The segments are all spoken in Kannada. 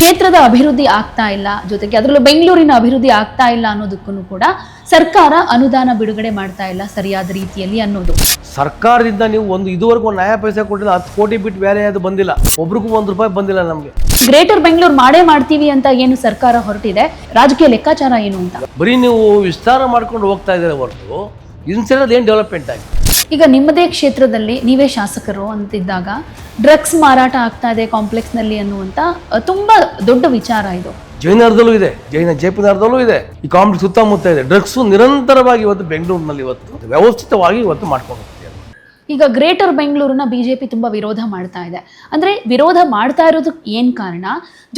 ಕ್ಷೇತ್ರದ ಅಭಿವೃದ್ಧಿ ಆಗ್ತಾ ಇಲ್ಲ. ಜೊತೆಗೆ ಅದರಲ್ಲೂ ಬೆಂಗಳೂರಿನ ಅಭಿವೃದ್ಧಿ ಆಗ್ತಾ ಇಲ್ಲ ಅನ್ನೋದಕ್ಕೂ ಕೂಡ ಸರ್ಕಾರ ಅನುದಾನ ಬಿಡುಗಡೆ ಮಾಡ್ತಾ ಇಲ್ಲ ಸರಿಯಾದ ರೀತಿಯಲ್ಲಿ ಅನ್ನೋದು. ಸರ್ಕಾರದಿಂದ ನೀವು ಒಂದು ಇದುವರೆಗೂ ಒಂದು ನ್ಯಾಯ ಪೈಸೆ ಕೊಟ್ಟಿಲ್ಲ ಹತ್ತು ಕೋಟಿ ಬಿಟ್ಟು ಬೇರೆ ಅದು ಬಂದಿಲ್ಲ. ಒಬ್ರಿಗೂ ಒಂದು ರೂಪಾಯಿ ಬಂದಿಲ್ಲ ನಮಗೆ. ಗ್ರೇಟರ್ ಬೆಂಗಳೂರು ಮಾಡೇ ಮಾಡ್ತೀವಿ ಅಂತ ಏನು ಸರ್ಕಾರ ಹೊರಟಿದೆ? ರಾಜಕೀಯ ಲೆಕ್ಕಾಚಾರ ಏನು ಅಂತ? ಬರೀ ನೀವು ವಿಸ್ತಾರ ಮಾಡ್ಕೊಂಡು ಹೋಗ್ತಾ ಇದ್ದೀರ ಹೊರತು ಇನ್ಸೈಡ್ ಏನು ಡೆವಲಪ್ಮೆಂಟ್ ಆಗಿದೆ? ಈಗ ನಿಮ್ಮದೇ ಕ್ಷೇತ್ರದಲ್ಲಿ ನೀವೇ ಶಾಸಕರು ಅಂತಿದ್ದಾಗ ಡ್ರಗ್ಸ್ ಮಾರಾಟ ಆಗ್ತಾ ಇದೆ ಕಾಂಪ್ಲೆಕ್ಸ್ನಲ್ಲಿ ಅನ್ನುವಂತ ತುಂಬಾ ದೊಡ್ಡ ವಿಚಾರ ಇದು. ಜೈನರ್ದಲ್ಲೂ ಇದೆ, ಜೈನ ಜಯಪುರದಲ್ಲೂ ಇದೆ. ಈ ಕಾಂಪ್ಲೆಕ್ಸ್ ಸುತ್ತಮುತ್ತ ಇದೆ. ಡ್ರಗ್ಸು ನಿರಂತರವಾಗಿ ಇವತ್ತು ಬೆಂಗಳೂರಿನಲ್ಲಿ ಇವತ್ತು ವ್ಯವಸ್ಥಿತವಾಗಿ ಇವತ್ತು ಮಾಡ್ಕೊಂಡು ಈಗ ಗ್ರೇಟರ್ ಬೆಂಗಳೂರನ್ನ ಬಿ ಜೆ ಪಿ ತುಂಬ ವಿರೋಧ ಮಾಡ್ತಾ ಇದೆ. ಅಂದರೆ ವಿರೋಧ ಮಾಡ್ತಾ ಇರೋದಕ್ಕೆ ಏನು ಕಾರಣ?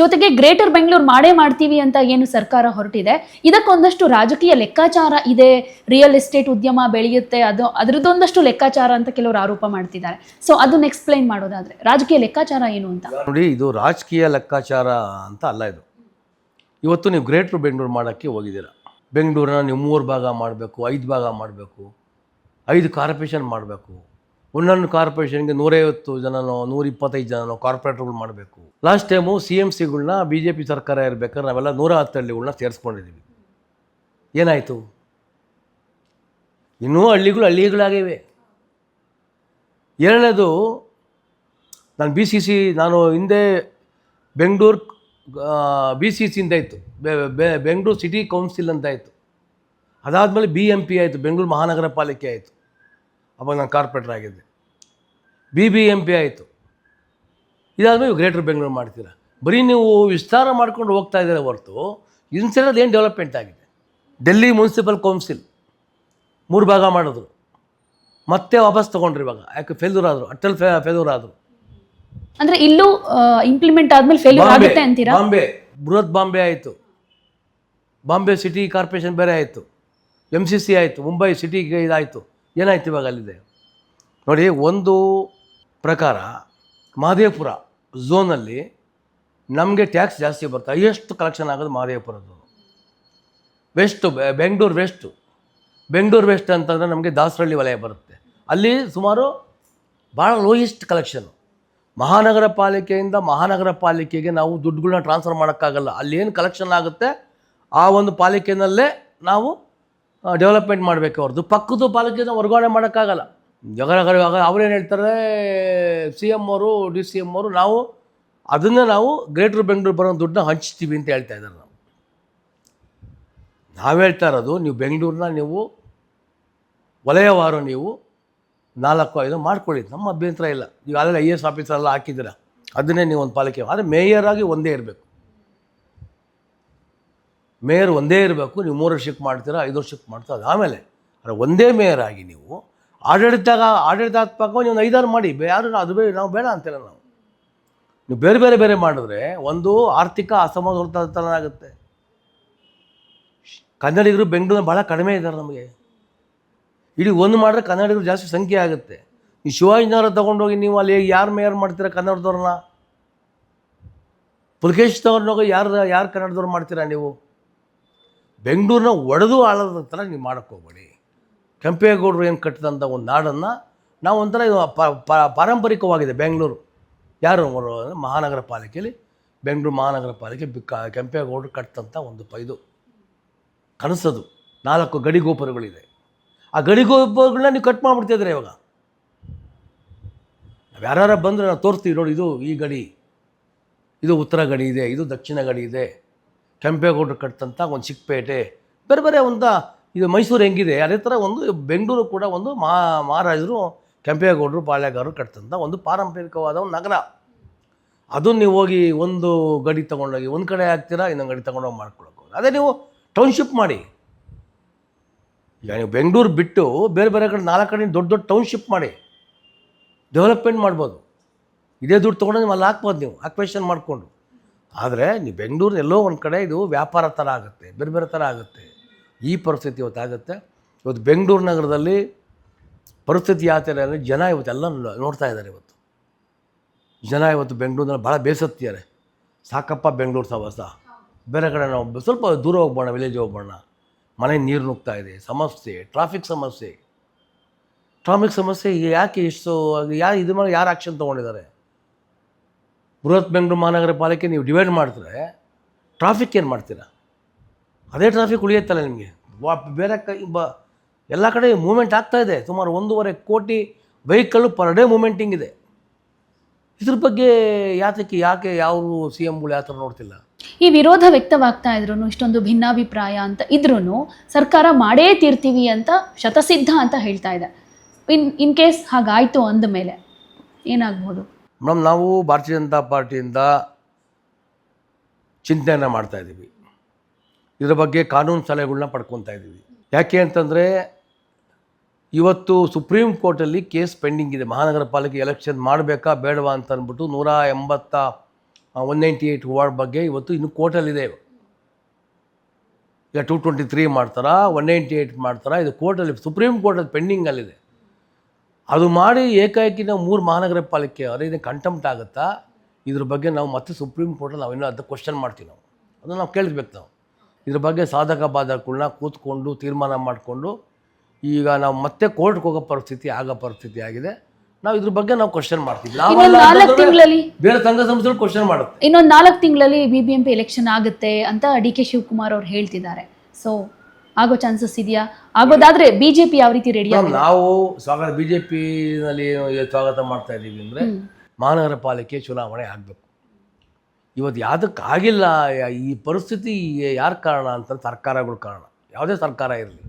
ಜೊತೆಗೆ ಗ್ರೇಟರ್ ಬೆಂಗಳೂರು ಮಾಡೇ ಮಾಡ್ತೀವಿ ಅಂತ ಏನು ಸರ್ಕಾರ ಹೊರಟಿದೆ. ಇದಕ್ಕೊಂದಷ್ಟು ರಾಜಕೀಯ ಲೆಕ್ಕಾಚಾರ ಇದೆ. ರಿಯಲ್ ಎಸ್ಟೇಟ್ ಉದ್ಯಮ ಬೆಳೆಯುತ್ತೆ. ಅದು ಅದರದ್ದೊಂದಷ್ಟು ಲೆಕ್ಕಾಚಾರ ಅಂತ ಕೆಲವರು ಆರೋಪ ಮಾಡ್ತಿದ್ದಾರೆ. ಸೊ ಅದನ್ನ ಎಕ್ಸ್ಪ್ಲೈನ್ ಮಾಡೋದಾದ್ರೆ ರಾಜಕೀಯ ಲೆಕ್ಕಾಚಾರ ಏನು ಅಂತ? ನೋಡಿ, ಇದು ರಾಜಕೀಯ ಲೆಕ್ಕಾಚಾರ ಅಂತ ಅಲ್ಲ ಇದು. ಇವತ್ತು ನೀವು ಗ್ರೇಟರ್ ಬೆಂಗಳೂರು ಮಾಡೋಕ್ಕೆ ಹೋಗಿದ್ದೀರಾ. ಬೆಂಗಳೂರನ್ನ ನೀವು ಮೂರು ಭಾಗ ಮಾಡಬೇಕು, ಐದು ಭಾಗ ಮಾಡಬೇಕು, ಐದು ಕಾರ್ಪೊರೇಷನ್ ಮಾಡಬೇಕು. ಒಂದೊಂದು ಕಾರ್ಪೊರೇಷನ್ಗೆ ನೂರೈವತ್ತು ಜನನೋ ನೂರ ಇಪ್ಪತ್ತೈದು ಜನನೋ ಕಾರ್ಪೊರೇಟರ್ಗಳು ಮಾಡಬೇಕು. ಲಾಸ್ಟ್ ಟೈಮು ಸಿ ಎಂ ಸಿಗಳನ್ನ ಬಿ ಜೆ ಪಿ ಸರ್ಕಾರ ಇರಬೇಕಾದ್ರೆ ನಾವೆಲ್ಲ ನೂರ ಹತ್ತು ಹಳ್ಳಿಗಳನ್ನ ಸೇರಿಸ್ಕೊಂಡಿದ್ದೀವಿ ಏನಾಯಿತು? ಇನ್ನೂ ಹಳ್ಳಿಗಳು ಹಳ್ಳಿಗಳಾಗಿವೆ. ಎರಡನೇದು, ನಾನು ಬಿ ಸಿ ಸಿ ನಾನು ಹಿಂದೆ ಬೆಂಗಳೂರು ಬಿ ಸಿ ಸಿಯಿಂದ ಇತ್ತು. ಬೆಂಗಳೂರು ಸಿಟಿ ಕೌನ್ಸಿಲ್ ಅಂತ ಇತ್ತು. ಅದಾದಮೇಲೆ ಬಿ ಎಂ ಪಿ ಆಯಿತು, ಬೆಂಗಳೂರು ಮಹಾನಗರ ಪಾಲಿಕೆ ಆಯಿತು. ಅವಾಗ ನಾನು ಕಾರ್ಪೊರೇಟರ್ ಆಗಿದ್ದೆ. ಬಿ ಬಿ ಎಂ ಪಿ ಆಯಿತು. ಇದಾದಮೇಲೆ ಗ್ರೇಟರ್ ಬೆಂಗಳೂರು ಮಾಡ್ತೀರಾ? ಬರೀ ನೀವು ವಿಸ್ತಾರ ಮಾಡ್ಕೊಂಡು ಹೋಗ್ತಾ ಇದ್ದೀರ ಹೊರತು ಇನ್ಸೈಡ್ ಏನು ಡೆವಲಪ್ಮೆಂಟ್ ಆಗಿದೆ? ಡೆಲ್ಲಿ ಮುನ್ಸಿಪಲ್ ಕೌನ್ಸಿಲ್ ಮೂರು ಭಾಗ ಮಾಡಿದ್ರು. ಮತ್ತೆ ವಾಪಸ್ ತೊಗೊಂಡ್ರು ಇವಾಗ. ಯಾಕೆ ಫೇಲ್ಯೂರ್ ಆದರು? ಅಟಲ್ ಫೇ ಫೇಲ್ಯೂರ್ ಆದರು. ಅಂದರೆ ಇಲ್ಲೂ ಇಂಪ್ಲಿಮೆಂಟ್ ಆದಮೇಲೆ ಫೇಲ್ಯೂರ್ ಆಗುತ್ತೆ ಅಂತೀರಾ? ಬಾಂಬೆ ಬೃಹತ್ ಬಾಂಬೆ ಆಯಿತು. ಬಾಂಬೆ ಸಿಟಿ ಕಾರ್ಪೊರೇಷನ್ ಬೇರೆ ಆಯಿತು. ಎಂ ಸಿ ಸಿ ಆಯಿತು. ಮುಂಬೈ ಸಿಟಿಗೆ ಇದಾಯಿತು. ಏನಾಯ್ತು ಇವಾಗ ಅಲ್ಲಿದೆ? ನೋಡಿ, ಒಂದು ಪ್ರಕಾರ ಮಹದೇವಪುರ ಝೋನಲ್ಲಿ ನಮಗೆ ಟ್ಯಾಕ್ಸ್ ಜಾಸ್ತಿ ಬರುತ್ತೆ ಎಷ್ಟು ಕಲೆಕ್ಷನ್ ಆಗೋದು ಮಹದೇವಪುರದ್ದು west Bengaluru west Bengaluru west ಅಂತಂದರೆ ನಮಗೆ ದಾಸರಳ್ಳಿ ವಲಯ ಬರುತ್ತೆ. ಅಲ್ಲಿ ಸುಮಾರು ಭಾಳ ಲೋಯೆಸ್ಟ್ ಕಲೆಕ್ಷನು ಮಹಾನಗರ ಪಾಲಿಕೆಯಿಂದ ಮಹಾನಗರ ಪಾಲಿಕೆಗೆ ನಾವು ದುಡ್ಡುಗಳನ್ನ ಟ್ರಾನ್ಸ್ಫರ್ ಮಾಡೋಕ್ಕಾಗಲ್ಲ. ಅಲ್ಲಿ ಏನು ಕಲೆಕ್ಷನ್ ಆಗುತ್ತೆ, ಆ ಒಂದು ಪಾಲಿಕೆನಲ್ಲೇ ನಾವು ಡೆವಲಪ್ಮೆಂಟ್ ಮಾಡಬೇಕು ಅವ್ರದ್ದು ಪಕ್ಕದ ಪಾಲಿಕೆನ ವರ್ಗಾವಣೆ ಮಾಡೋಕ್ಕಾಗಲ್ಲ. ಜಗಳ ಅವ್ರೇನು ಹೇಳ್ತಾರೆ ಸಿ ಎಂ ಅವರು ಡಿ ಸಿ ಎಂ ಅವರು, ನಾವು ಅದನ್ನು ನಾವು ಗ್ರೇಟರ್ ಬೆಂಗಳೂರು ಬರೋ ದುಡ್ಡನ್ನ ಹಂಚ್ತೀವಿ ಅಂತ ಹೇಳ್ತಾ ಇದ್ದಾರೆ ನಾವು ನಾವು ಹೇಳ್ತಾ ಇರೋದು, ನೀವು ಬೆಂಗಳೂರನ್ನ ನೀವು ವಲಯವಾರು ನೀವು ನಾಲ್ಕು ಐದು ಮಾಡ್ಕೊಳ್ಳಿ. ನಮ್ಮ ಅಭ್ಯಂತರ ಇಲ್ಲ. ನೀವು ಅಲ್ಲೆಲ್ಲ ಐ ಎ ಎಸ್ ಆಫೀಸರೆಲ್ಲ ಹಾಕಿದ್ದೀರ. ಅದನ್ನೇ ನೀವು ಒಂದು ಪಾಲಿಕೆ. ಆದರೆ ಮೇಯರ್ ಆಗಿ ಒಂದೇ ಇರಬೇಕು. ಮೇಯರ್ ಒಂದೇ ಇರಬೇಕು, ನೀವು ಮೂರು ವರ್ಷಕ್ಕೆ ಮಾಡ್ತೀರಾ, ಐದು ವರ್ಷಕ್ಕೆ ಮಾಡ್ತೀರಾ, ಅದು ಆಮೇಲೆ. ಆದರೆ ಒಂದೇ ಮೇಯರ್ ಆಗಿ ನೀವು ಆಡಳಿತ ಆಡಳಿತಾತ್ಮಕ ನೀವು ಒಂದು ಐದಾರು ಮಾಡಿ ಯಾರು ಅದು ಬೇರೆ, ನಾವು ಬೇಡ ಅಂತಿಲ್ಲ ನಾವು. ನೀವು ಬೇರೆ ಬೇರೆ ಬೇರೆ ಮಾಡಿದ್ರೆ ಒಂದು ಆರ್ಥಿಕ ಅಸಮತೋಲನ ಆಗುತ್ತೆ ಕನ್ನಡಿಗರು ಬೆಂಗಳೂರು ಭಾಳ ಕಡಿಮೆ ಇದ್ದಾರೆ ನಮಗೆ. ಇಡೀ ಒಂದು ಮಾಡಿದ್ರೆ ಕನ್ನಡಿಗರು ಜಾಸ್ತಿ ಸಂಖ್ಯೆ ಆಗುತ್ತೆ. ಈ ಶಿವಾಜಿನಗರ ತೊಗೊಂಡೋಗಿ ನೀವು ಅಲ್ಲಿ ಯಾರು ಮೇಯರ್ ಮಾಡ್ತೀರಾ ಕನ್ನಡದವ್ರನ್ನ? ಪುಲಕೇಶ್ ತಗೊಂಡೋಗಿ ಯಾರು ಯಾರು ಕನ್ನಡದವ್ರು ಮಾಡ್ತೀರಾ ನೀವು? ಬೆಂಗಳೂರನ್ನ ಒಡೆದು ಆಳದ ಥರ ನೀವು ಮಾಡೋಕ್ಕೋಗ್ಬೇಡಿ ಕೆಂಪೇಗೌಡರು ಏನು ಕಟ್ಟಿದಂಥ ಒಂದು ನಾಡನ್ನು ನಾವು ಒಂಥರ ಪಾರಂಪರಿಕವಾಗಿದೆ ಬೆಂಗಳೂರು. ಯಾರು ಮಹಾನಗರ ಪಾಲಿಕೆಯಲ್ಲಿ ಬೆಂಗಳೂರು ಮಹಾನಗರ ಪಾಲಿಕೆ ಬಿಕ್ಕ ಕೆಂಪೇಗೌಡರು ಕಟ್ಟಿದಂಥ ಒಂದು ಪೈದು. ಕನಸದು. ನಾಲ್ಕು ಗಡಿ ಗೋಪುರಗಳಿದೆ. ಆ ಗಡಿ ಗೋಪುರಗಳನ್ನ ನೀವು ಕಟ್ ಮಾಡಿಬಿಡ್ತಿದ್ರೆ ಇವಾಗ? ನಾವು ಯಾರು ಬಂದರೆ ನಾವು ತೋರಿಸ್ತೀವಿ ನೋಡಿ, ಇದು ಈ ಗಡಿ. ಇದು ಉತ್ತರ ಗಡಿ ಇದೆ, ಇದು ದಕ್ಷಿಣ ಗಡಿ ಇದೆ. ಕೆಂಪೇಗೌಡರು ಕಟ್ಟಿದಂಥ ಒಂದು ಚಿಕ್ಕಪೇಟೆ. ಬೇರೆ ಬೇರೆ ಒಂದು ಇದು ಮೈಸೂರು ಹೆಂಗಿದೆ, ಅದೇ ಥರ ಒಂದು ಬೆಂಗಳೂರು ಕೂಡ ಒಂದು ಮಹಾ ಮಹಾರಾಜರು ಕೆಂಪೇಗೌಡರು, ಪಾಳ್ಯಗಾರರು ಕಟ್ಟಿದಂಥ ಒಂದು ಪಾರಂಪರಿಕವಾದ ಒಂದು ನಗರ. ಅದು ನೀವು ಹೋಗಿ ಒಂದು ಗಡಿ ತೊಗೊಂಡೋಗಿ, ಒಂದು ಕಡೆ ಹಾಕ್ತೀರಾ, ಇನ್ನೊಂದು ಗಡಿ ತೊಗೊಂಡೋಗಿ ಮಾಡ್ಕೊಳಕ್ಕೆ ಅದೇ ನೀವು ಟೌನ್ಶಿಪ್ ಮಾಡಿ. ಈಗ ನೀವು ಬೆಂಗಳೂರು ಬಿಟ್ಟು ಬೇರೆ ಬೇರೆ ಕಡೆ ನಾಲ್ಕು ಕಡೆ ದೊಡ್ಡ ದೊಡ್ಡ ಟೌನ್ಶಿಪ್ ಮಾಡಿ. ಡೆವಲಪ್ಮೆಂಟ್ ಮಾಡ್ಬೋದು. ಇದೇ ದುಡ್ಡು ತೊಗೊಂಡು ನೀವು ಅಲ್ಲಿ ಹಾಕ್ಬೋದು ನೀವು ಆಕ್ವೇಷನ್ ಮಾಡಿಕೊಂಡು. ಆದರೆ ನೀವು ಬೆಂಗಳೂರು ಎಲ್ಲೋ ಒಂದು ಕಡೆ ಇದು ವ್ಯಾಪಾರ ಥರ ಆಗುತ್ತೆ ಬೇರೆ ಬೇರೆ ಥರ ಆಗುತ್ತೆ. ಈ ಪರಿಸ್ಥಿತಿ ಇವತ್ತಾಗುತ್ತೆ ಇವತ್ತು ಬೆಂಗಳೂರು ನಗರದಲ್ಲಿ ಪರಿಸ್ಥಿತಿ ಯಾವ ಥರ ಅಂದರೆ ಜನ ಇವತ್ತೆಲ್ಲ ನೋಡ್ತಾ ಇದ್ದಾರೆ ಇವತ್ತು. ಜನ ಇವತ್ತು ಬೆಂಗಳೂರಿನಲ್ಲಿ ಭಾಳ ಬೇಸತ್ತಿದ್ದಾರೆ. ಸಾಕಪ್ಪ ಬೆಂಗಳೂರು ಸವಾಸ. ಬೇರೆ ಕಡೆ ನಾವು ಸ್ವಲ್ಪ ದೂರ ಹೋಗ್ಬೋಣ ವಿಲೇಜ್ ಹೋಗ್ಬೋಣ. ಮನೆ ನೀರು ನುಗ್ತಾ ಇದೆ, ಸಮಸ್ಯೆ ಟ್ರಾಫಿಕ್ ಸಮಸ್ಯೆ. ಟ್ರಾಫಿಕ್ ಸಮಸ್ಯೆ ಯಾಕೆ ಇಷ್ಟು ಯಾ ಇದು ಮೇಲೆ ಯಾರು ಆ್ಯಕ್ಷನ್ ತೊಗೊಂಡಿದ್ದಾರೆ? ಬೃಹತ್ ಬೆಂಗಳೂರು ಮಹಾನಗರ ಪಾಲಿಕೆ ನೀವು ಡಿವೈಡ್ ಮಾಡಿದ್ರೆ ಟ್ರಾಫಿಕ್ ಏನು ಮಾಡ್ತೀರಾ? ಅದೇ ಟ್ರಾಫಿಕ್ ಉಳಿಯುತ್ತಲ್ಲ ನಿಮಗೆ. ಬೇರೆ ಕೈ, ಬ, ಎಲ್ಲ ಕಡೆ ಮೂಮೆಂಟ್ ಆಗ್ತಾ ಇದೆ. ಸುಮಾರು ಒಂದೂವರೆ ಕೋಟಿ ವೆಹಿಕಲ್ಲು ಪರ್ ಡೇ ಮೂಮೆಂಟಿಂಗ್ ಇದೆ. ಇದ್ರ ಬಗ್ಗೆ ಯಾತಕ್ಕೆ, ಯಾಕೆ ಯಾರು ಸಿ ಎಂಗಳು ಯಾವ ಥರ ನೋಡ್ತಿಲ್ಲ? ಈ ವಿರೋಧ ವ್ಯಕ್ತವಾಗ್ತಾ ಇದ್ರು ಇಷ್ಟೊಂದು ಭಿನ್ನಾಭಿಪ್ರಾಯ ಅಂತ ಇದ್ರೂ ಸರ್ಕಾರ ಮಾಡೇ ತೀರ್ತೀವಿ ಅಂತ ಶತಸಿದ್ಧ ಅಂತ ಹೇಳ್ತಾ ಇದೆ. ಇನ್ ಇನ್ ಕೇಸ್ ಹಾಗಾಯಿತು ಅಂದ ಮೇಲೆ ಏನಾಗ್ಬೋದು? ಮೇಡಮ್, ನಾವು ಭಾರತೀಯ ಜನತಾ ಪಾರ್ಟಿಯಿಂದ ಚಿಂತನೆಯನ್ನು ಮಾಡ್ತಾಯಿದ್ದೀವಿ ಇದರ ಬಗ್ಗೆ ಕಾನೂನು ಸಲಹೆಗಳನ್ನ ಪಡ್ಕೊತಾ ಇದ್ದೀವಿ. ಯಾಕೆ ಅಂತಂದರೆ, ಇವತ್ತು ಸುಪ್ರೀಂ ಕೋರ್ಟಲ್ಲಿ ಕೇಸ್ ಪೆಂಡಿಂಗ್ ಇದೆ. ಮಹಾನಗರ ಪಾಲಿಕೆ ಎಲೆಕ್ಷನ್ ಮಾಡಬೇಕಾ ಬೇಡವಾ ಅಂತ ಅಂದ್ಬಿಟ್ಟು ನೂರ ಎಂಬತ್ತ ಒನ್ ನೈಂಟಿ ಏಯ್ಟ್ ವಾರ್ಡ್ ಬಗ್ಗೆ ಇವತ್ತು ಇನ್ನು ಕೋರ್ಟಲ್ಲಿದೆ. ಈಗ ಟೂ ಟ್ವೆಂಟಿ ತ್ರೀ ಮಾಡ್ತಾರಾ ಒನ್ ನೈಂಟಿ ಏಯ್ಟ್ ಮಾಡ್ತಾರಾ, ಇದು ಕೋರ್ಟಲ್ಲಿ, ಸುಪ್ರೀಂ ಕೋರ್ಟಲ್ಲಿ ಪೆಂಡಿಂಗಲ್ಲಿದೆ. ಅದು ಮಾಡಿ ಏಕಾಏಕಿ ನಾವು ಮೂರು ಮಹಾನಗರ ಪಾಲಿಕೆ ಅದೇ ಇದನ್ನು ಕಂಟೆಂಪ್ಟ್ ಆಗುತ್ತಾ? ಇದ್ರ ಬಗ್ಗೆ ನಾವು ಮತ್ತೆ ಸುಪ್ರೀಂ ಕೋರ್ಟಲ್ಲಿ ನಾವು ಇನ್ನೂ ಅದು ಕ್ವಶನ್ ಮಾಡ್ತೀವಿ ನಾವು. ಅದನ್ನು ನಾವು ಕೇಳಬೇಕು ನಾವು. ಇದ್ರ ಬಗ್ಗೆ ಸಾಧಕ ಬಾಧಕಗಳನ್ನ ಕೂತ್ಕೊಂಡು ತೀರ್ಮಾನ ಮಾಡಿಕೊಂಡು ಈಗ ನಾವು ಮತ್ತೆ ಕೋರ್ಟ್ಗೆ ಹೋಗೋ ಪರಿಸ್ಥಿತಿ ಆಗೋ ಪರಿಸ್ಥಿತಿ ಆಗಿದೆ. ನಾವು ಇದ್ರ ಬಗ್ಗೆ ನಾವು ಕ್ವಶನ್ ಮಾಡ್ತೀವಿ. ಇನ್ನೊಂದು ನಾಲ್ಕು ತಿಂಗಳಲ್ಲಿ ಬೇರೆ ಸಂಘ ಸಂಸ್ಥೆಗಳು ಕ್ವಶನ್ ಮಾಡುತ್ತೆ. ಇನ್ನೊಂದು ನಾಲ್ಕು ತಿಂಗಳಲ್ಲಿ B B M P election ಆಗುತ್ತೆ ಅಂತ ಡಿ ಕೆ ಶಿವಕುಮಾರ್ ಅವ್ರು ಹೇಳ್ತಿದ್ದಾರೆ. ಸೊ ಆಗೋ ಚಾನ್ಸಸ್ ಇದೆಯಾ? ಆಗೋದಾದ್ರೆ ಬಿಜೆಪಿ ಯಾವ ರೀತಿ ರೆಡಿ ನಾವು ಸ್ವಾಗತ ಬಿ ಜೆ ಪಿನಲ್ಲಿ ಸ್ವಾಗತ ಮಾಡ್ತಾ ಇದ್ದೀವಿ ಅಂದರೆ ಮಹಾನಗರ ಪಾಲಿಕೆ ಚುನಾವಣೆ ಆಗಬೇಕು. ಇವತ್ತು ಯಾವುದಕ್ಕೆ ಆಗಿಲ್ಲ ಈ ಪರಿಸ್ಥಿತಿ ಯಾರ ಕಾರಣ ಅಂತ ಸರ್ಕಾರಗಳು ಕಾರಣ. ಯಾವುದೇ ಸರ್ಕಾರ ಇರಲಿ.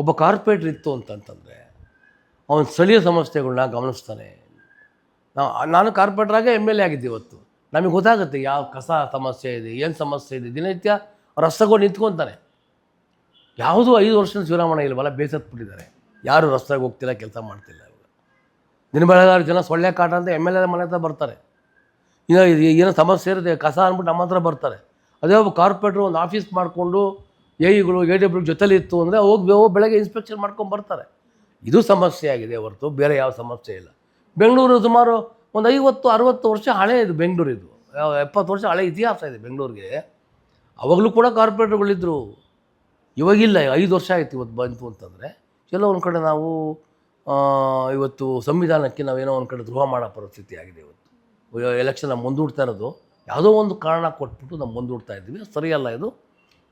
ಒಬ್ಬ ಕಾರ್ಪೊರೇಟ್ರ್ ಇತ್ತು ಅಂತಂತಂದರೆ ಅವನ ಸ್ಥಳೀಯ ಸಮಸ್ಯೆಗಳನ್ನ ಗಮನಿಸ್ತಾನೆ. ನಾವು ನಾನು ಕಾರ್ಪೊರೇಟ್ರಾಗೆ ಎಂ ಎಲ್ ಎ ಆಗಿದ್ದೆ ಇವತ್ತು. ನಮಗೆ ಗೊತ್ತಾಗುತ್ತೆ ಯಾವ ಕಸ ಸಮಸ್ಯೆ ಇದೆ ಏನು ಸಮಸ್ಯೆ ಇದೆ. ದಿನನಿತ್ಯ ರಸ್ತೆಗಳು ನಿಂತ್ಕೊತಾನೆ. ಯಾವುದೂ ಐದು ವರ್ಷದ ಶಿವರಾಮಣ್ಣ ಇಲ್ವಲ್ಲ ಬೇಸತ್ಬಿಟ್ಟಿದ್ದಾರೆ. ಯಾರು ರಸ್ತೆಗೆ ಹೋಗ್ತಿಲ್ಲ, ಕೆಲಸ ಮಾಡ್ತಿಲ್ಲ ಇವಾಗ. ದಿನ ಬೆಳಗಾರು ಜನ ಸೊಳ್ಳೆ ಕಾಟ ಅಂತ ಎಂ ಎಲ್ ಎ ಮನೆ ಹತ್ರ ಬರ್ತಾರೆ. ಇನ್ನು ಏನೋ ಸಮಸ್ಯೆ ಇರುತ್ತೆ, ಕಸ ಅಂದ್ಬಿಟ್ಟು ನಮ್ಮ ಹತ್ರ ಬರ್ತಾರೆ. ಅದೇ ಒಬ್ಬ ಕಾರ್ಪೊರೇಟ್ರು ಒಂದು ಆಫೀಸ್ ಮಾಡಿಕೊಂಡು ಎ ಇಗಳು ಎ ಡಬ್ಲ್ಯೂ ಜೊತೆಲಿ ಇತ್ತು ಅಂದರೆ ಹೋಗಿ ಹೋಗಿ ಬೆಳಗ್ಗೆ ಇನ್ಸ್ಪೆಕ್ಷನ್ ಮಾಡ್ಕೊಂಡು ಬರ್ತಾರೆ. ಇದು ಸಮಸ್ಯೆ ಆಗಿದೆ ಹೊರತು, ಬೇರೆ ಯಾವ ಸಮಸ್ಯೆ ಇಲ್ಲ. ಬೆಂಗಳೂರು ಸುಮಾರು ಒಂದು ಐವತ್ತು, ಅರುವತ್ತು ವರ್ಷ ಹಳೆ ಇದು ಬೆಂಗಳೂರು ಇದು ಯಾವ ಎಪ್ಪತ್ತು ವರ್ಷ ಹಳೆ ಇತಿಹಾಸ ಇದೆ ಬೆಂಗಳೂರಿಗೆ. ಅವಾಗಲೂ ಕೂಡ ಕಾರ್ಪೊರೇಟ್ರುಗಳಿದ್ದರು ಇವಾಗಿಲ್ಲ, ಐದು ವರ್ಷ ಆಯ್ತು ಇವತ್ತು ಬಂತು ಅಂತಂದರೆ, ಎಲ್ಲೋ ಒಂದು ಕಡೆ ನಾವು ಇವತ್ತು ಸಂವಿಧಾನಕ್ಕೆ ನಾವೇನೋ ಒಂದು ಕಡೆ ದ್ರೋಹ ಮಾಡೋ ಪರಿಸ್ಥಿತಿ ಆಗಿದೆ ಇವತ್ತು. ಎಲೆಕ್ಷನ್ ನಾವು ಮುಂದೂಡ್ತಾ ಇರೋದು, ಯಾವುದೋ ಒಂದು ಕಾರಣ ಕೊಟ್ಬಿಟ್ಟು ನಾವು ಮುಂದೂಡ್ತಾ ಇದ್ದೀವಿ. ಸರಿಯಲ್ಲ ಇದು.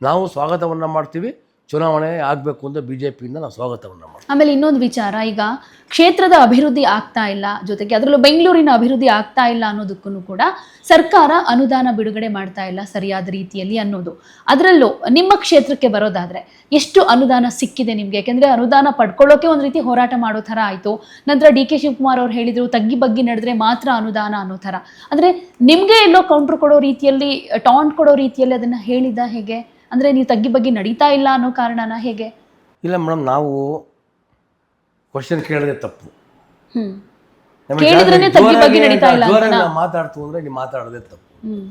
ನಾವು ಸ್ವಾಗತವನ್ನು ಮಾಡ್ತೀವಿ. ಚುನಾವಣೆ ಆಗಬೇಕು ಅಂತ ಬಿ ಜೆ ಪಿಯಿಂದ ನಾವು ಸ್ವಾಗತವನ್ನು ಮಾಡ್ತೀವಿ. ಆಮೇಲೆ ಇನ್ನೊಂದು ವಿಚಾರ, ಈಗ ಕ್ಷೇತ್ರದ ಅಭಿವೃದ್ಧಿ ಆಗ್ತಾ ಇಲ್ಲ, ಜೊತೆಗೆ ಅದರಲ್ಲೂ ಬೆಂಗಳೂರಿನ ಅಭಿವೃದ್ಧಿ ಆಗ್ತಾ ಇಲ್ಲ ಅನ್ನೋದಕ್ಕೂ ಕೂಡ ಸರ್ಕಾರ ಅನುದಾನ ಬಿಡುಗಡೆ ಮಾಡ್ತಾ ಇಲ್ಲ ಸರಿಯಾದ ರೀತಿಯಲ್ಲಿ ಅನ್ನೋದು. ಅದರಲ್ಲೂ ನಿಮ್ಮ ಕ್ಷೇತ್ರಕ್ಕೆ ಬರೋದಾದರೆ ಎಷ್ಟು ಅನುದಾನ ಸಿಕ್ಕಿದೆ ನಿಮಗೆ? ಯಾಕೆಂದರೆ ಅನುದಾನ ಪಡ್ಕೊಳ್ಳೋಕೆ ಒಂದು ರೀತಿ ಹೋರಾಟ ಮಾಡೋ ಥರ ಆಯಿತು. ನಂತರ ಡಿ ಕೆ ಶಿವಕುಮಾರ್ ಅವ್ರು ಹೇಳಿದರು, ತಗ್ಗಿ ಬಗ್ಗಿ ನಡೆದ್ರೆ ಮಾತ್ರ ಅನುದಾನ ಅನ್ನೋ ಥರ. ಅಂದರೆ ನಿಮಗೆ ಎಲ್ಲೋ ಕೌಂಟ್ರ್ ಕೊಡೋ ರೀತಿಯಲ್ಲಿ ಟಾಂಟ್ ಕೊಡೋ ರೀತಿಯಲ್ಲಿ ಅದನ್ನು ಹೇಳಿದ ಹೇಗೆ? ಅಂದರೆ ನೀವು ತಗ್ಗಿ ಬಗ್ಗೆ ನಡೀತಾ ಇಲ್ಲ ಅನ್ನೋ ಕಾರಣನ ಹೇಗೆ? ಇಲ್ಲ ಮೇಡಮ್ ನಾವು ಕ್ವಶನ್ ಕೇಳದೆ ತಪ್ಪು. ಹ್ಮ್. ನಮಗೆ ಕೇಳಿದ್ರೇನೆ ಜಾಸ್ತಿ ತಗ್ಗಿ ಬಗ್ಗಿ ನಡೀತಾ ಇಲ್ಲ ಜೋರಾಗಿ ಅಂತನಾ? ನಾವು ಮಾತಾಡ್ತು ಅಂದರೆ ನೀವು ಮಾತಾಡೋದೇ ತಪ್ಪು. ಹ್ಮ್.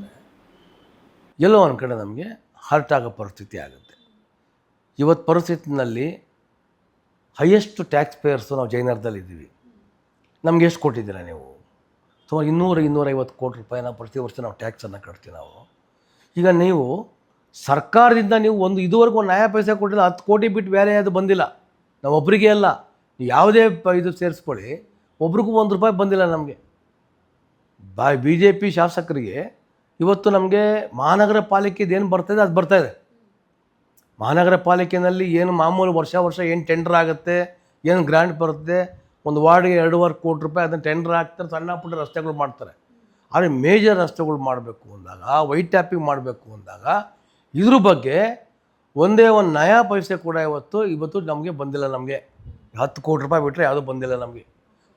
ಎಲ್ಲೋ ಒಂದು ಕಡೆ ನಮಗೆ ಹರ್ಟ್ ಆಗೋ ಪರಿಸ್ಥಿತಿ ಆಗುತ್ತೆ. ಇವತ್ತು ಪರಿಸ್ಥಿತಿನಲ್ಲಿ ಹೈಯೆಸ್ಟ್ ಟ್ಯಾಕ್ಸ್ ಪೇಯರ್ಸು ನಾವು ಜೈನರ್ದಲ್ಲಿ ಇದ್ದೀವಿ. ನಮ್ಗೆ ಎಷ್ಟು ಕೊಟ್ಟಿದ್ದೀರಾ ನೀವು? ಸುಮಾರು ಇನ್ನೂರು ಇನ್ನೂರೈವತ್ತು ಕೋಟಿ ರೂಪಾಯಿನ ಪ್ರತಿ ವರ್ಷ ನಾವು ಟ್ಯಾಕ್ಸನ್ನು ಕಟ್ತೀವಿ ನಾವು. ಈಗ ನೀವು ಸರ್ಕಾರದಿಂದ ನೀವು ಒಂದು ಇದುವರೆಗೂ ನ್ಯಾಯ ಪೈಸೆ ಕೊಟ್ಟಿಲ್ಲ, ಹತ್ತು ಕೋಟಿ ಬಿಟ್ಟು ಬೇರೆ ಅದು ಬಂದಿಲ್ಲ. ನಾವು ಒಬ್ಬರಿಗೆ ಅಲ್ಲ ಯಾವುದೇ ಪ ಇದು ಸೇರಿಸ್ಕೊಳ್ಳಿ, ಒಬ್ರಿಗೂ ಒಂದು ರೂಪಾಯಿ ಬಂದಿಲ್ಲ ನಮಗೆ. ಬಾ ಬಿ ಜೆ ಪಿ ಶಾಸಕರಿಗೆ ಇವತ್ತು ನಮಗೆ ಮಹಾನಗರ ಪಾಲಿಕೆದು ಏನು ಬರ್ತಾಯಿದೆ ಅದು ಬರ್ತಾಯಿದೆ ಮಹಾನಗರ ಪಾಲಿಕೆಯಲ್ಲಿ ಏನು ಮಾಮೂಲು ವರ್ಷ ವರ್ಷ ಏನು ಟೆಂಡರ್ ಆಗುತ್ತೆ, ಏನು ಗ್ರ್ಯಾಂಡ್ ಬರುತ್ತೆ, ಒಂದು ವಾರ್ಡ್ಗೆ ಎರಡೂವರೆ ಕೋಟಿ ರೂಪಾಯಿ ಅದನ್ನು ಟೆಂಡರ್ ಹಾಕ್ತಾರೆ, ಸಣ್ಣ ಪುಟ್ಟ ರಸ್ತೆಗಳು ಮಾಡ್ತಾರೆ. ಆದರೆ ಮೇಜರ್ ರಸ್ತೆಗಳು ಮಾಡಬೇಕು ಅಂದಾಗ ವೈಟ್ ಟ್ಯಾಪಿಂಗ್ ಮಾಡಬೇಕು ಅಂದಾಗ ಇದ್ರ ಬಗ್ಗೆ ಒಂದೇ ಒಂದು ನಯಾ ಪೈಸೆ ಕೂಡ ಇವತ್ತು ಇವತ್ತು ನಮಗೆ ಬಂದಿಲ್ಲ ನಮಗೆ. ಹತ್ತು ಕೋಟಿ ರೂಪಾಯಿ ಬಿಟ್ಟರೆ ಯಾವುದೂ ಬಂದಿಲ್ಲ ನಮಗೆ.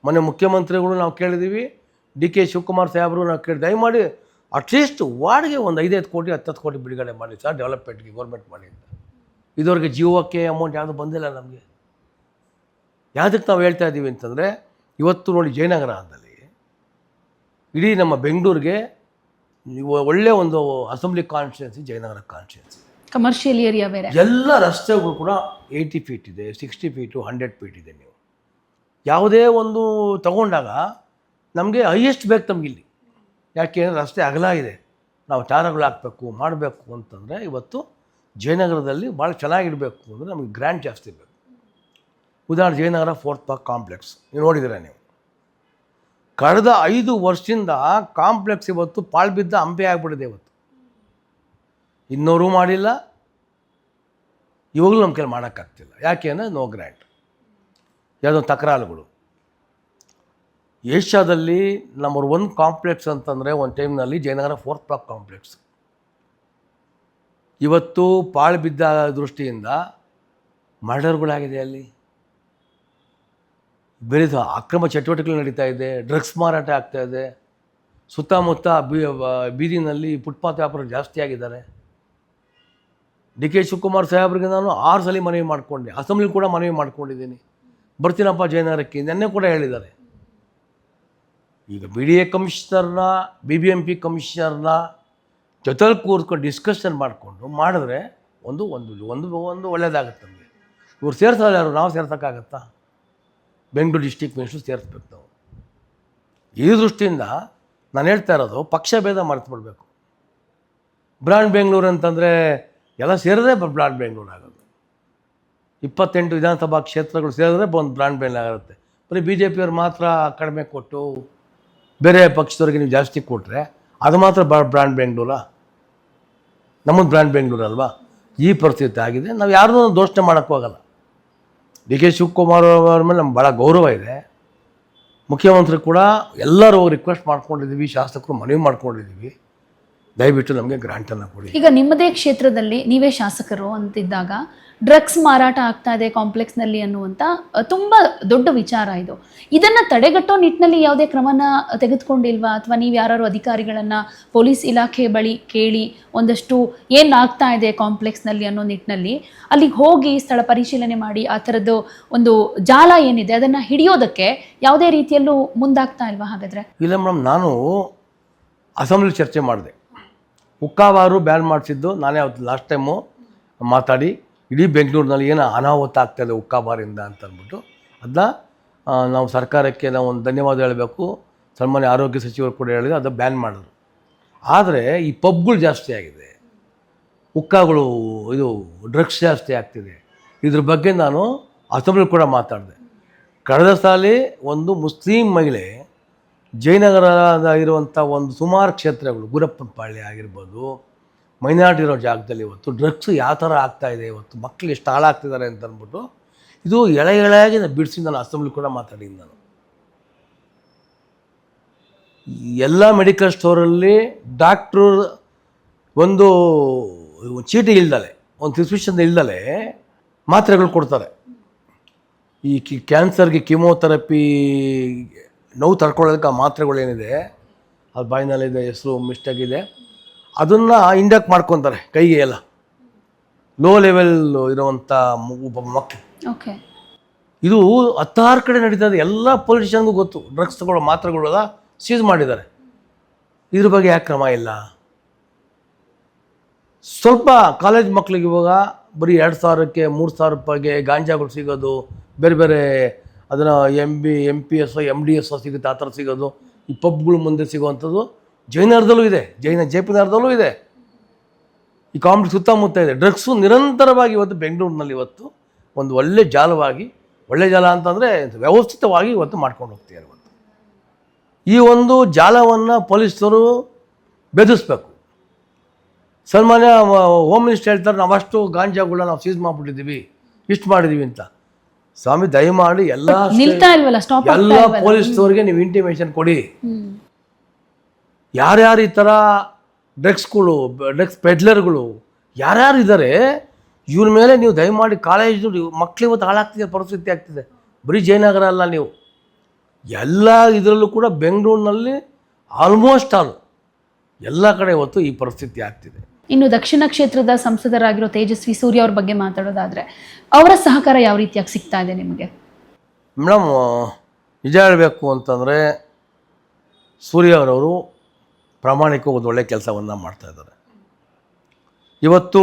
ಮೊನ್ನೆ ಮುಖ್ಯಮಂತ್ರಿಗಳು ನಾವು ಕೇಳಿದ್ದೀವಿ ಡಿ ಕೆ ಶಿವಕುಮಾರ್ ಸಾಹೇಬರು ನಾವು ಕೇಳಿ ದಯಮಾಡಿ ಅಟ್ಲೀಸ್ಟ್ ವಾರ್ಡ್ಗೆ ಒಂದು ಐದೈದು ಕೋಟಿ, ಹತ್ತತ್ತು ಕೋಟಿ ಬಿಡುಗಡೆ ಮಾಡಿ ಸರ್ ಡೆವಲಪ್ಮೆಂಟ್ಗೆ ಗೌರ್ಮೆಂಟ್ ಮಾಡಿ ಅಂತ. ಇದುವರೆಗೆ ಜೀವಕ್ಕೆ ಅಮೌಂಟ್ ಯಾವುದು ಬಂದಿಲ್ಲ ನಮಗೆ. ಯಾವುದಕ್ಕೆ ನಾವು ಹೇಳ್ತಾ ಇದ್ದೀವಿ ಅಂತಂದರೆ, ಇವತ್ತು ನೋಡಿ ಜಯನಗರ ಅಂದಲ್ಲಿ ಇಡೀ ನಮ್ಮ ಬೆಂಗಳೂರಿಗೆ ಒಳ್ಳೆಯ ಒಂದು assembly constituency Jayanagar constituency commercial area ಬೇರೆ. ಎಲ್ಲ ರಸ್ತೆಗಳು ಕೂಡ ಏಯ್ಟಿ ಫೀಟ್ ಇದೆ ಸಿಕ್ಸ್ಟಿ ಫೀಟು ಹಂಡ್ರೆಡ್ ಫೀಟ್ ಇದೆ ನೀವು. ಯಾವುದೇ ಒಂದು ತಗೊಂಡಾಗ ನಮಗೆ ಹೈಯೆಸ್ಟ್ ಬೇಕು ಇಲ್ಲಿ. ಯಾಕೆ ರಸ್ತೆ ಅಗಲ ಇದೆ. ನಾವು ಟಾರಗಳು ಹಾಕಬೇಕು ಮಾಡಬೇಕು ಅಂತಂದರೆ ಇವತ್ತು ಜಯನಗರದಲ್ಲಿ ಭಾಳ ಚೆನ್ನಾಗಿಡಬೇಕು ಅಂದರೆ ನಮಗೆ ಗ್ರ್ಯಾಂಡ್ ಜಾಸ್ತಿ ಬೇಕು. ಉದಾಹರಣೆ ಜಯನಗರ ಫೋರ್ತ್ ಪಾರ್ಕ್ ಕಾಂಪ್ಲೆಕ್ಸ್ ನೀವು ನೋಡಿದ್ದೀರಾ ನೀವು? ಕಳೆದ ಐದು ವರ್ಷದಿಂದ ಕಾಂಪ್ಲೆಕ್ಸ್ ಇವತ್ತು ಪಾಳು ಬಿದ್ದ ಹಂಪೆ ಆಗಿಬಿಟ್ಟಿದೆ ಇವತ್ತು. ಇನ್ನೂರು ಮಾಡಿಲ್ಲ. ಇವಾಗಲೂ ನಮ್ಮ ಕೈಲಿ ಮಾಡೋಕ್ಕಾಗ್ತಿಲ್ಲ. ಯಾಕೆ ಅಂದರೆ ನೋ ಗ್ರ್ಯಾಂಟ್ ಯಾವುದೋ ತಕರಾರುಗಳು. ಏಷ್ಯಾದಲ್ಲಿ ನಂಬರ್ ಒನ್ ಕಾಂಪ್ಲೆಕ್ಸ್ ಅಂತಂದರೆ ಒಂದು ಟೈಮ್ನಲ್ಲಿ ಜಯನಗರ ಫೋರ್ತ್ ಬ್ಲಾಕ್ ಕಾಂಪ್ಲೆಕ್ಸ್. ಇವತ್ತು ಪಾಳು ಬಿದ್ದ ದೃಷ್ಟಿಯಿಂದ ಮರ್ಡರ್ಗಳಾಗಿದೆ ಅಲ್ಲಿ. ಬೇರೆ ಅಕ್ರಮ ಚಟುವಟಿಕೆಗಳು ನಡೀತಾ ಇದೆ, ಡ್ರಗ್ಸ್ ಮಾರಾಟ ಆಗ್ತಾ ಇದೆ. ಸುತ್ತಮುತ್ತ ಬೀದಿನಲ್ಲಿ ಫುಟ್ಪಾತ್ ವ್ಯಾಪಾರ ಜಾಸ್ತಿ ಆಗಿದ್ದಾರೆ. ಡಿ ಕೆ ಶಿವಕುಮಾರ್ ಸಾಹೇಬ್ರಿಗೆ ನಾನು ಆರು ಸಲ ಮನವಿ ಮಾಡಿಕೊಂಡೆ. ಅಸೆಂಬ್ಲಿ ಕೂಡ ಮನವಿ ಮಾಡ್ಕೊಂಡಿದ್ದೀನಿ. ಬರ್ತೀನಪ್ಪ ಜಯನಗರಕ್ಕೆ. ನೆನ್ನೆ ಕೂಡ ಹೇಳಿದ್ದಾರೆ. ಈಗ ಬಿ ಡಿ ಎ ಕಮಿಷನರ್ನ ಬಿ ಬಿ ಎಂ ಪಿ ಕಮಿಷನರ್ನ ಜೊತೆಲಿ ಕೂರ್ಸ್ಕೊಂಡು ಡಿಸ್ಕಷನ್ ಮಾಡಿಕೊಂಡು ಮಾಡಿದ್ರೆ ಒಂದು ಒಂದು ಒಂದು ಒಂದು ಒಳ್ಳೇದಾಗುತ್ತೆ ನಮಗೆ. ಇವ್ರು ಸೇರ್ಸೋದು ಯಾರು? ನಾವು ಸೇರ್ಸೋಕ್ಕಾಗತ್ತಾ? ಬೆಂಗಳೂರು ಡಿಸ್ಟಿಕ್ ಮಿನಿಸ್ಟ್ರು ಸೇರಿಸ್ಬೇಕು ನಾವು. ಈ ದೃಷ್ಟಿಯಿಂದ ನಾನು ಹೇಳ್ತಾ ಇರೋದು ಪಕ್ಷ ಭೇದ ಬಿಡಬೇಕು ಬ್ರಾಂಡ್ ಬೆಂಗಳೂರು ಅಂತಂದರೆ ಎಲ್ಲ ಸೇರಿದ್ರೆ ಬ್ರಾಂಡ್ ಬೆಂಗಳೂರು ಆಗೋದು ಇಪ್ಪತ್ತೆಂಟು ವಿಧಾನಸಭಾ ಕ್ಷೇತ್ರಗಳು ಸೇರಿದ್ರೆ ಒಂದು ಬ್ರಾಂಡ್ ಬೆಂಗಳೂರು ಆಗುತ್ತೆ. ಬರೀ ಬಿ ಜೆ ಪಿಯವ್ರು ಮಾತ್ರ ಕಡಿಮೆ ಕೊಟ್ಟು ಬೇರೆ ಪಕ್ಷದವ್ರಿಗೆ ನೀವು ಜಾಸ್ತಿ ಕೊಟ್ಟರೆ ಅದು ಮಾತ್ರ ಬ್ರಾಂಡ್ ಬೆಂಗಳೂರ? ನಮ್ಮದು ಬ್ರ್ಯಾಂಡ್ ಬೆಂಗಳೂರು ಅಲ್ವಾ? ಈ ಪರಿಸ್ಥಿತಿ ಆಗಿದೆ. ನಾವು ಯಾರನ್ನೂ ದೋಷಣೆ ಮಾಡೋಕ್ಕೂ ಆಗಲ್ಲ. ಡಿ ಕೆ ಶಿವಕುಮಾರ್ ಅವರ ಮೇಲೆ ನಮ್ಗೆ ಭಾಳ ಗೌರವ ಇದೆ. ಮುಖ್ಯಮಂತ್ರಿ ಕೂಡ ಎಲ್ಲರೂ ರಿಕ್ವೆಸ್ಟ್ ಮಾಡ್ಕೊಂಡಿದ್ದೀವಿ, ಶಾಸಕರು ಮನವಿ ಮಾಡ್ಕೊಂಡಿದ್ದೀವಿ. ದಯವಿಟ್ಟು ನಮಗೆ ಗ್ರಾಂಟನ್ನು ಕೊಡಿ. ಈಗ ನಿಮ್ಮದೇ ಕ್ಷೇತ್ರದಲ್ಲಿ ನೀವೇ ಶಾಸಕರು ಅಂತಿದ್ದಾಗ ಡ್ರಗ್ಸ್ ಮಾರಾಟ ಆಗ್ತಾ ಇದೆ ಕಾಂಪ್ಲೆಕ್ಸ್ನಲ್ಲಿ ಅನ್ನುವಂಥ ತುಂಬ ದೊಡ್ಡ ವಿಚಾರ ಇದು. ಇದನ್ನ ತಡೆಗಟ್ಟೋ ನಿಟ್ಟಿನಲ್ಲಿ ಯಾವುದೇ ಕ್ರಮನ ತೆಗೆದುಕೊಂಡಿಲ್ವಾ? ಅಥವಾ ನೀವು ಯಾರು ಅಧಿಕಾರಿಗಳನ್ನ ಪೊಲೀಸ್ ಇಲಾಖೆ ಬಳಿ ಕೇಳಿ ಒಂದಷ್ಟು ಏನಾಗ್ತಾ ಇದೆ ಕಾಂಪ್ಲೆಕ್ಸ್ನಲ್ಲಿ ಅನ್ನೋ ನಿಟ್ಟಿನಲ್ಲಿ, ಅಲ್ಲಿಗೆ ಹೋಗಿ ಸ್ಥಳ ಪರಿಶೀಲನೆ ಮಾಡಿ ಆ ಥರದ್ದು ಒಂದು ಜಾಲ ಏನಿದೆ ಅದನ್ನು ಹಿಡಿಯೋದಕ್ಕೆ ಯಾವುದೇ ರೀತಿಯಲ್ಲೂ ಮುಂದಾಗ್ತಾ ಇಲ್ವಾ ಹಾಗಾದರೆ? ಇಲ್ಲ ಮೇಡಮ್, ನಾನು ಅಸೆಂಬ್ಲಿ ಚರ್ಚೆ ಮಾಡಿದೆ. ಹುಕ್ಕಾವಾರು ಬ್ಯಾನ್ ಮಾಡಿಸಿದ್ದು ನಾನೇ ಅವತ್ತು ಲಾಸ್ಟ್ ಟೈಮು ಮಾತಾಡಿ ಇಡೀ ಬೆಂಗಳೂರಿನಲ್ಲಿ ಏನು ಅನಾಹುತ ಆಗ್ತಾಯಿದೆ ಅಂತ ಅಂತಂದ್ಬಿಟ್ಟು ಅದನ್ನ ನಾವು ಸರ್ಕಾರಕ್ಕೆ ನಾವು ಒಂದು ಧನ್ಯವಾದ ಹೇಳಬೇಕು. ಸನ್ಮಾನ್ಯ ಆರೋಗ್ಯ ಸಚಿವರು ಕೂಡ ಹೇಳಿದ್ರು, ಅದು ಬ್ಯಾನ್ ಮಾಡಿದ್ರು. ಆದರೆ ಈ ಪಬ್ಗಳು ಜಾಸ್ತಿ ಆಗಿದೆ. ಉಕ್ಕಾಗಳು, ಇದು ಡ್ರಗ್ಸ್ ಜಾಸ್ತಿ ಆಗ್ತಿದೆ. ಇದ್ರ ಬಗ್ಗೆ ನಾನು ಅಸೆಂಬ್ಲಿ ಕೂಡ ಮಾತಾಡಿದೆ. ಕಳೆದ ಸಾಲಿ ಒಂದು ಮುಸ್ಲಿಂ ಮಹಿಳೆ ಜಯನಗರದ ಇರುವಂಥ ಒಂದು ಸುಮಾರು ಕ್ಷೇತ್ರಗಳು ಗುರಪ್ಪನಪಾಳ್ಯ ಆಗಿರ್ಬೋದು ಮೈನಾರಿಟಿ ಇರೋ ಜಾಗದಲ್ಲಿ ಇವತ್ತು ಡ್ರಗ್ಸ್ ಯಾವ ಥರ ಆಗ್ತಾಯಿದೆ ಇವತ್ತು ಮಕ್ಕಳು ಎಷ್ಟು ಹಾಳಾಗ್ತಿದ್ದಾರೆ ಅಂತ ಅಂದ್ಬಿಟ್ಟು ಇದು ಎಳೆ ಎಳೆಯಾಗಿ ನಾನು ಬಿಡಿಸಿ ನಾನು ಅಸೆಂಬ್ಲಿ ಕೂಡ ಮಾತಾಡಿದ್ದೀನಿ ನಾನು. ಎಲ್ಲ ಮೆಡಿಕಲ್ ಸ್ಟೋರಲ್ಲಿ ಡಾಕ್ಟ್ರು ಒಂದು ಚೀಟಿ ಇಲ್ದಲೆ, ಒಂದು ಪ್ರಿಸ್ಕ್ರಿಪ್ಷನ್ ಇಲ್ದಲೆ ಮಾತ್ರೆಗಳು ಕೊಡ್ತಾರೆ. ಈ ಕಿ ಕ್ಯಾನ್ಸರ್ಗೆ ಕಿಮೋಥೆರಪಿ ನೋವು ತಡ್ಕೊಳ್ಳೋದಕ್ಕೆ ಆ ಮಾತ್ರೆಗಳೇನಿದೆ, ಅದು ಬಾಯಿನಲ್ಲಿದೆ, ಹೆಸರು ಮಿಸ್ಟೇಕ್ ಇದೆ ಅದನ್ನು ಇಂಡಕ್ಟ್ ಮಾಡ್ಕೊತಾರೆ ಕೈಗೆ ಎಲ್ಲ. ಲೋ ಲೆವೆಲ್ ಇರುವಂಥ ಮಕ್ಕಳು. ಓಕೆ ಇದು ಹತ್ತಾರು ಕಡೆ ನಡೀತಾ ಇದೆ. ಎಲ್ಲ ಪೊಲಿಟಿಷನ್ಗೂ ಗೊತ್ತು. ಡ್ರಗ್ಸ್ ತಗೊಳ್ಳೋ ಮಾತ್ರೆಗಳೆಲ್ಲ ಸೀಸ್ ಮಾಡಿದ್ದಾರೆ. ಇದ್ರ ಬಗ್ಗೆ ಯಾಕೆ ಕ್ರಮ ಇಲ್ಲ? ಸ್ವಲ್ಪ ಕಾಲೇಜ್ ಮಕ್ಕಳಿಗೆ ಇವಾಗ ಬರೀ ಎರಡು ಸಾವಿರಕ್ಕೆ ಮೂರು ಸಾವಿರ ರೂಪಾಯಿಗೆ ಗಾಂಜಾಗಳು ಸಿಗೋದು ಬೇರೆ ಬೇರೆ ಅದನ್ನು M B M P S M D S ಸಿಗುತ್ತೆ ಆ ಥರ ಸಿಗೋದು ಈ ಪಬ್ಗಳು ಮುಂದೆ ಸಿಗುವಂಥದ್ದು. ಜೈನಗರದಲ್ಲೂ ಇದೆ ಜೈನ ಜೈಪಿನ ಪಿ ಇದೆ. ಈ ಕಾಂಪ್ಲೆಕ್ಸ್ ಸುತ್ತಮುತ್ತ ಇದೆ. ಡ್ರಗ್ಸು ನಿರಂತರವಾಗಿ ಇವತ್ತು ಬೆಂಗಳೂರಿನಲ್ಲಿ ಇವತ್ತು ಒಂದು ಒಳ್ಳೆ ಜಾಲವಾಗಿ ಒಳ್ಳೆ ಜಾಲ ಅಂತಂದರೆ ವ್ಯವಸ್ಥಿತವಾಗಿ ಇವತ್ತು ಮಾಡ್ಕೊಂಡು ಹೋಗ್ತಿದ್ದಾರೆ ಇವತ್ತು. ಈ ಒಂದು ಜಾಲವನ್ನು ಪೊಲೀಸರು ಬೆದರಿಸ್ಬೇಕು. ಸನ್ಮಾನ್ಯ ಹೋಮ್ ಮಿನಿಸ್ಟರ್ ಹೇಳ್ತಾರೆ ನಾವು ಅಷ್ಟು ಗಾಂಜಾಗಳನ್ನ ನಾವು ಸೀಸ್ ಮಾಡಿಬಿಟ್ಟಿದ್ದೀವಿ ಇಷ್ಟು ಮಾಡಿದ್ದೀವಿ ಅಂತ. ಸ್ವಾಮಿ ದಯಮಾಡಿ ಎಲ್ಲ ಎಲ್ಲ ಪೊಲೀಸ್ನವ್ರಿಗೆ ನೀವು ಇಂಟಿಮೇಷನ್ ಕೊಡಿ. ಯಾರ್ಯಾರು ಈ ಥರ ಡ್ರಗ್ಸ್ಗಳು ಡ್ರಗ್ಸ್ ಪೆಡ್ಲರ್ಗಳು ಯಾರ್ಯಾರು ಇದ್ದಾರೆ ಇವ್ರ ಮೇಲೆ ನೀವು ದಯಮಾಡಿ ಕಾಲೇಜು ಮಕ್ಳು ಇವತ್ತು ಹಾಳಾಗ್ತಿದೆ ಪರಿಸ್ಥಿತಿ ಆಗ್ತಿದೆ. ಬರೀ ಜಯನಗರ ಅಲ್ಲ ನೀವು. ಎಲ್ಲ ಇದರಲ್ಲೂ ಕೂಡ ಬೆಂಗಳೂರಿನಲ್ಲಿ ಆಲ್ಮೋಸ್ಟ್ ಆಲ್ ಎಲ್ಲ ಕಡೆ ಇವತ್ತು ಈ ಪರಿಸ್ಥಿತಿ ಆಗ್ತಿದೆ. ಇನ್ನು ದಕ್ಷಿಣ ಕ್ಷೇತ್ರದ ಸಂಸದರಾಗಿರೋ ತೇಜಸ್ವಿ ಸೂರ್ಯ ಅವ್ರ ಬಗ್ಗೆ ಮಾತಾಡೋದಾದರೆ ಅವರ ಸಹಕಾರ ಯಾವ ರೀತಿಯಾಗಿ ಸಿಗ್ತಾ ಇದೆ ನಿಮಗೆ? ಮೇಡಮ್ ನಿಜ ಹೇಳಬೇಕು ಅಂತಂದರೆ ಸೂರ್ಯ ಅವರವರು ಪ್ರಾಮಾಣಿಕ ಒಂದು ಒಳ್ಳೆಯ ಕೆಲಸವನ್ನು ಮಾಡ್ತಾಯಿದ್ದಾರೆ ಇವತ್ತು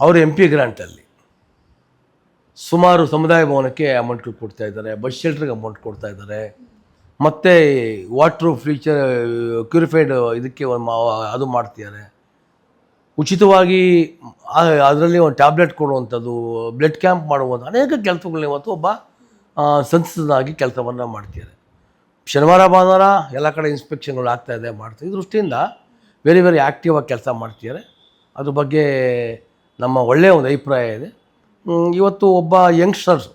ಅವರ ಎಂ ಪಿ ಗ್ರಾಂಟಲ್ಲಿ ಸುಮಾರು ಸಮುದಾಯ ಭವನಕ್ಕೆ ಅಮೌಂಟ್ ಕೊಡ್ತಾ ಇದ್ದಾರೆ ಬಸ್ ಶೆಲ್ಟ್ರಿಗೆ ಅಮೌಂಟ್ ಕೊಡ್ತಾ ಇದ್ದಾರೆ. ಮತ್ತು ವಾಟ್ರು ಫ್ಯೂಚರ್ ಕ್ಯೂರಿಫೈಡ್ ಇದಕ್ಕೆ ಅದು ಮಾಡ್ತಿದ್ದಾರೆ. ಉಚಿತವಾಗಿ ಅದರಲ್ಲಿ ಒಂದು ಟ್ಯಾಬ್ಲೆಟ್ ಕೊಡುವಂಥದ್ದು ಬ್ಲಡ್ ಕ್ಯಾಂಪ್ ಮಾಡುವಂಥ ಅನೇಕ ಕೆಲಸಗಳನ್ನ ಇವತ್ತು ಒಬ್ಬ ಸಂಸದನಾಗಿ ಕೆಲಸವನ್ನು ಮಾಡ್ತಿದ್ದಾರೆ. ಶನಿವಾರ, ಭಾನುವಾರ ಎಲ್ಲ ಕಡೆ ಇನ್ಸ್ಪೆಕ್ಷನ್ಗಳು ಆಗ್ತಾ ಇದೆ ಮಾಡ್ತಾ ಈ ದೃಷ್ಟಿಯಿಂದ ವೆರಿ ವೆರಿ ಆ್ಯಕ್ಟಿವ್ ಆಗಿ ಕೆಲಸ ಮಾಡ್ತಿದ್ದಾರೆ. ಅದ್ರ ಬಗ್ಗೆ ನಮ್ಮ ಒಳ್ಳೆಯ ಒಂದು ಅಭಿಪ್ರಾಯ ಇದೆ. ಇವತ್ತು ಒಬ್ಬ ಯಂಗ್ಸ್ಟರ್ಸ್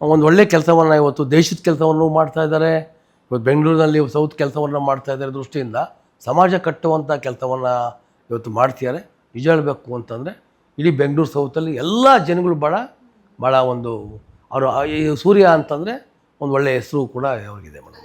ಒಂದು ಒಳ್ಳೆಯ ಕೆಲಸವನ್ನು ಇವತ್ತು ದೇಶದ ಕೆಲಸವನ್ನು ಮಾಡ್ತಾ ಇದ್ದಾರೆ. ಇವತ್ತು ಬೆಂಗಳೂರಿನಲ್ಲಿ ಸೌತ್ ಕೆಲಸವನ್ನು ಮಾಡ್ತಾ ಇದ್ದಾರೆ ದೃಷ್ಟಿಯಿಂದ. ಸಮಾಜ ಕಟ್ಟುವಂಥ ಕೆಲಸವನ್ನು ಇವತ್ತು ಮಾಡ್ತಿದ್ದಾರೆ. ನಿಜ ಹೇಳಬೇಕು ಅಂತಂದರೆ ಇಡೀ ಬೆಂಗಳೂರು ಸೌತಲ್ಲಿ ಎಲ್ಲ ಜನಗಳು ಭಾಳ ಭಾಳ ಒಂದು ಅವರು, ಈ ಸೂರ್ಯ ಅಂತಂದರೆ ಒಂದು ಒಳ್ಳೆಯ ಹೆಸರು ಕೂಡ ಅವ್ರಿಗಿದೆ ಮೇಡಮ್